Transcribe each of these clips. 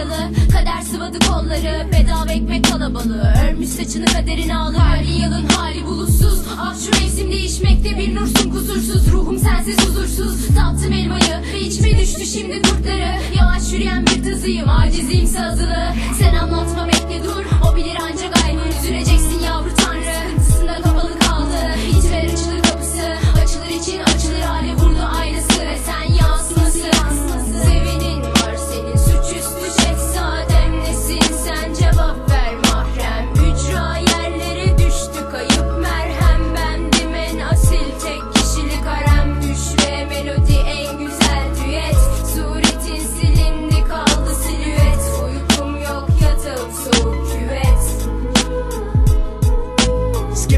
kralı Kader sıvadı kolları. Bedava ekmek kalabalığı. Örmüş saçını kaderin ağlı Hali yalın hali bulutsuz. Ah şu mevsim değişmekte bir nursun kusursuz. Ruhum sensiz huzursuz. Tattım elmayı ve içime düştü şimdi kurtları. Yavaş yürüyen bir tızıyım. Aciziyim sazılı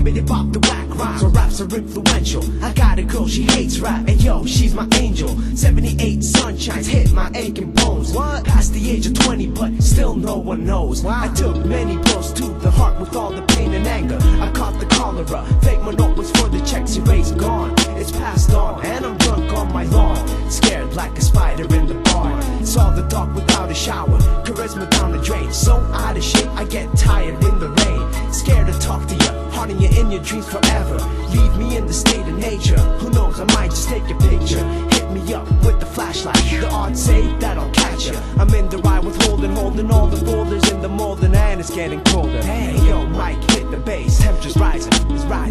Skibbity pop the whack rhymes, her raps are influential. I got a girl, she hates rap, and yo, she's my angel. 78 sunshines hit my aching bones. What? Past the age of 20, but still no one knows. I took many blows to the heart with all the pain and anger. I caught the cholera, fake monopolies for the checks erased, gone. It's passed on, and I'm drunk on my lawn. Scared like a spider in the bar. Saw the dark without a shower, charisma down the drain. So out of shape, I get tired in the rain. Scared to talk to you, haunting you in your dreams forever. Leave me in the state of nature. Who knows, I might just take a picture. Hit me up with the flashlight. The odds say that I'll catch ya. I'm in the ride with holding, holding all the folders in the molding, and it's getting colder. Hey, yo, Mike, hit the bass. Temperature's rising, it's rising.